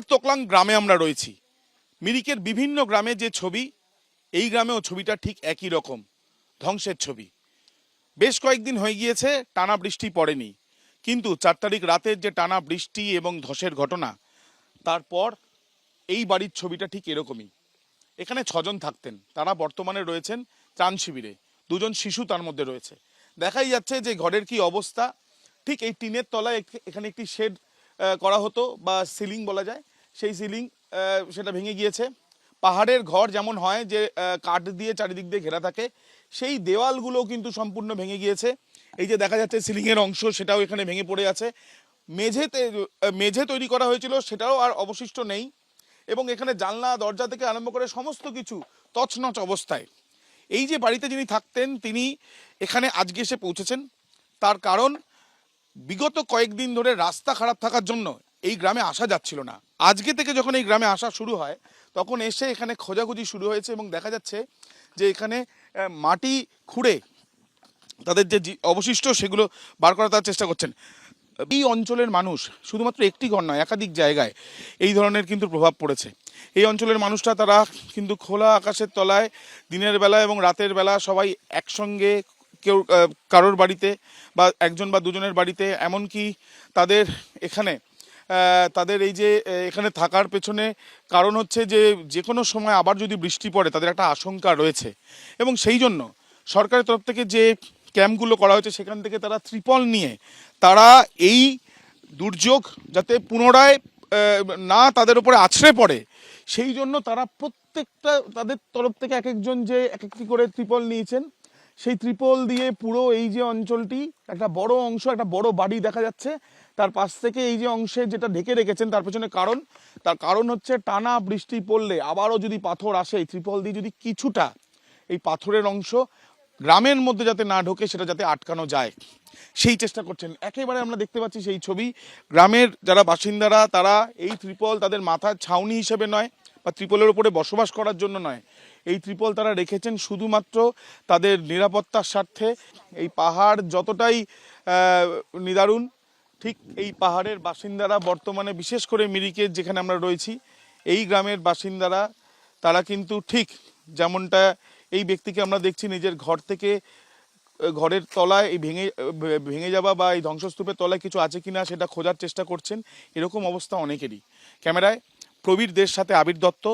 Lower তোকলাং গ্রামে আমরা রয়েছি। মিরিকের বিভিন্ন গ্রামে যে ছবি, এই গ্রামেও ছবিটা ঠিক একই রকম, ধ্বংসের ছবি। বেশ কয়েকদিন হয়ে গিয়েছে, টানা বৃষ্টি পড়েনি। কিন্তু চার তারিখ রাতের যে টানা বৃষ্টি এবং ধসের ঘটনা, তারপর এই বাড়ির ছবিটা ঠিক এরকমই। এখানে ছজন থাকতেন, তারা বর্তমানে রয়েছেন ত্রাণ শিবিরে। দুজন শিশু তার মধ্যে রয়েছে। দেখাই যাচ্ছে যে ঘরের কি অবস্থা। ঠিক এই টিনের তলায় এখানে একটি শেড করা হতো বা সিলিং বলা যায়। সেই সিলিং সেটা ভেঙে গিয়েছে। পাহাড়ের ঘর যেমন হয় যে কাঠ দিয়ে চারিদিক দিয়ে ঘেরা থাকে, সেই দেওয়ালগুলো কিন্তু সম্পূর্ণ ভেঙে গিয়েছে। এই যে দেখা যাচ্ছে সিলিংয়ের অংশ, সেটাও এখানে ভেঙে পড়ে আছে। মেঝেতে মেঝে তৈরি করা হয়েছিল, সেটাও আর অবশিষ্ট নেই। এবং এখানে জানলা, দরজা থেকে আরম্ভ করে সমস্ত কিছু তছনছ অবস্থায়। এই যে বাড়িতে যিনি থাকতেন, তিনি এখানে আজকে এসে পৌঁছেছেন। তার কারণ, বিগত কয়েকদিন ধরে রাস্তা খারাপ থাকার জন্য এই গ্রামে আসা যাচ্ছিল না। আজকে থেকে যখন এই গ্রামে আসা শুরু হয়, তখন এসে এখানে খোঁজাখুঁজি শুরু হয়েছে এবং দেখা যাচ্ছে যে এখানে মাটি খুঁড়ে তাদের যে অবশিষ্ট সেগুলো বার করার তার চেষ্টা করছেন। এই অঞ্চলের মানুষ শুধুমাত্র একটি ঘর নয়, একাধিক জায়গায় এই ধরনের কিন্তু প্রভাব পড়েছে। এই অঞ্চলের মানুষরা তারা কিন্তু খোলা আকাশের তলায় দিনের বেলা এবং রাতের বেলা সবাই একসঙ্গে কেউ কারোর বাড়িতে বা একজন বা দুজনের বাড়িতে, এমনকি তাদের এখানে তাদের এই যে এখানে থাকার পেছনে কারণ হচ্ছে যে যে কোনো সময় আবার যদি বৃষ্টি পড়ে, তাদের একটা আশঙ্কা রয়েছে। এবং সেই জন্য সরকারের তরফ থেকে যে ক্যাম্পগুলো করা হয়েছে, সেখান থেকে তারা ত্রিপল নিয়ে তারা এই দুর্যোগ যাতে পুনরায় না তাদের উপরে আছড়ে পড়ে, সেই জন্য তারা প্রত্যেকটা, তাদের তরফ থেকে এক একজন যে এক একটি করে ত্রিপল নিয়েছেন, সেই ত্রিপল দিয়ে পুরো এই যে অঞ্চলটি একটা বড় অংশ, একটা বড় বাড়ি দেখা যাচ্ছে। তার পাশ থেকে এই যে অংশে যেটা ঢেকে রেখেছেন, তার পেছনে কারণ। তার কারণ হচ্ছে টানা বৃষ্টি পড়লে আবারও যদি পাথর আসে, এই ত্রিপল দিয়ে যদি কিছুটা এই পাথরের অংশ গ্রামের মধ্যে যাতে না ঢোকে, সেটা যাতে আটকানো যায়। সেই চেষ্টা করছেন। একেবারে আমরা দেখতে পাচ্ছি সেই ছবি। গ্রামের যারা বাসিন্দারা, তারা এই ত্রিপল তাদের মাথার ছাউনি হিসেবে নয় বা ত্রিপলের উপরে বসবাস করার জন্য নয়। এই ত্রিপল তারা রেখেছেন শুধুমাত্র তাদের নিরাপত্তার স্বার্থে। এই পাহাড় যতটাই নিদারুণ ঠিক এই পাহাড়ের বাসিন্দারা বর্তমানে বিশেষ করে মিরিকের যেখানে আমরা রয়েছি, এই গ্রামের বাসিন্দারা, তারা কিন্তু ঠিক যেমনটা এই ব্যক্তিকে আমরা দেখছি নিজের ঘর থেকে ঘরের তলায় এই ভেঙে ভেঙে যাওয়া বা এই ধ্বংসস্তূপের তলায় কিছু আছে কিনা সেটা খোঁজার চেষ্টা করছেন। এরকম অবস্থা অনেকেরই। ক্যামেরায় প্রবীর দের সাথে আবির দত্ত।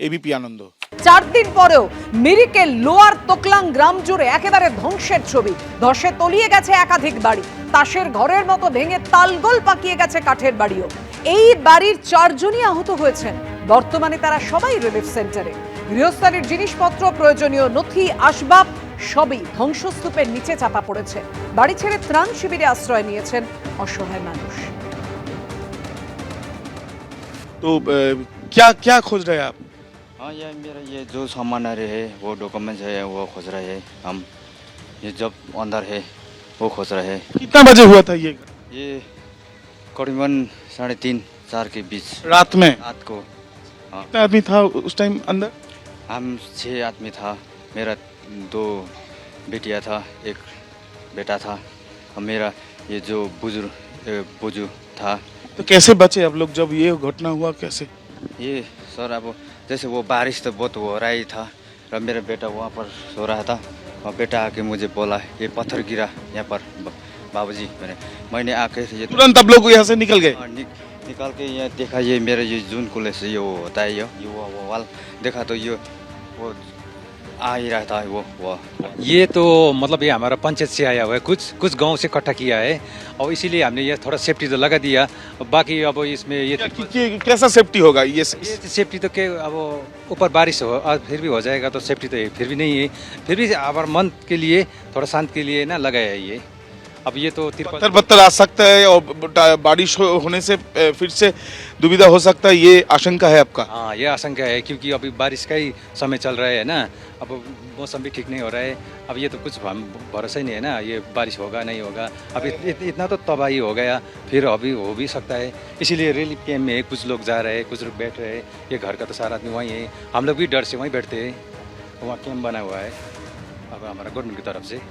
এবিপি আনন্দ চার দিন পরেও মিরিকের লোয়ার তোকলাং গ্রাম জুড়ে একেবারে ধ্বংসের ছবি ধসে তলিয়ে গেছে একাধিক বাড়ি তাসের ঘরের মতো ভেঙে তালগোল পাকিয়ে গেছে কাঠের বাড়িও এই বাড়ির চারজনই আহত হয়েছেন বর্তমানে তারা সবাই রিলিফ সেন্টারে গৃহস্থালির জিনিসপত্র প্রয়োজনীয় নথি আসবাব সবই ধ্বংসস্তূপের নিচে চাপা পড়েছে বাড়ি ছেড়ে ত্রাণ শিবিরে আশ্রয় নিয়েছেন অসহায় মানুষ तो अ, क्या क्या खोज रहे हैं आप हाँ ये मेरा ये जो सामान आ रहे है वो डॉक्यूमेंट्स है वो खोज रहे हैं हम। ये जब अंदर है वो खोज रहे हैं। कितना बजे हुआ था ये? ये करीबन साढ़े तीन चार के बीच। रात में? रात को हाँ। कितना आदमी था उस टाइम अंदर? हम छः आदमी था। मेरा दो बेटिया था एक बेटा था और मेरा ये जो बुज़ुर्ग ए, बुजु था। तो कैसे बचे आप लोग जब ये घटना हुआ कैसे? ये सर अब जैसे वो बारिश तो बहुत हो रहा ही था और मेरा बेटा वहाँ पर सो रहा था। और बेटा आके मुझे बोला ये पत्थर गिरा यहाँ पर। बाबूजी मैंने मैंने आके ये तुरंत आप लोग यहाँ से निकल गए। नि, निकाल के यहाँ देखा ये मेरा ये जून कुले से ये होता है ये ये वो, वो वाल। देखा तो ये वो आ ही रहा था वो वो। ये तो मतलब ये हमारा पंचायत से आया हुआ है कुछ कुछ गाँव से इकट्ठा किया है और इसीलिए हमने ये थोड़ा सेफ्टी तो लगा दिया। बाकी अब इसमें ये कि- कैसा सेफ्टी होगा ये ये सेफ्टी तो के अब ऊपर बारिश हो और फिर भी हो जाएगा तो सेफ्टी तो फिर भी नहीं है। फिर भी हमारे मन के लिए थोड़ा शांत के लिए ना लगाया ये। अब ये तो पत्थर आ सकता है और बारिश होने से फिर से दुविधा हो सकता है ये आशंका है आपका? हाँ ये आशंका है क्योंकि अभी बारिश का ही समय चल रहा है ना। अब मौसम भी ठीक नहीं हो रहा है। अब ये तो कुछ भरोसा ही नहीं है ना ये बारिश होगा नहीं होगा। अब इत, इत, इतना तो तबाही हो गया फिर अभी हो भी सकता है। इसीलिए रिलीफ कैम्प में कुछ लोग जा रहे हैं कुछ लोग बैठ रहे हैं। ये घर का तो सारा आदमी वहीं है। हम लोग भी डर से वहीं बैठते हैं। वहाँ कैम्प बना हुआ है। अब हमारा गवर्नमेंट की तरफ़ से।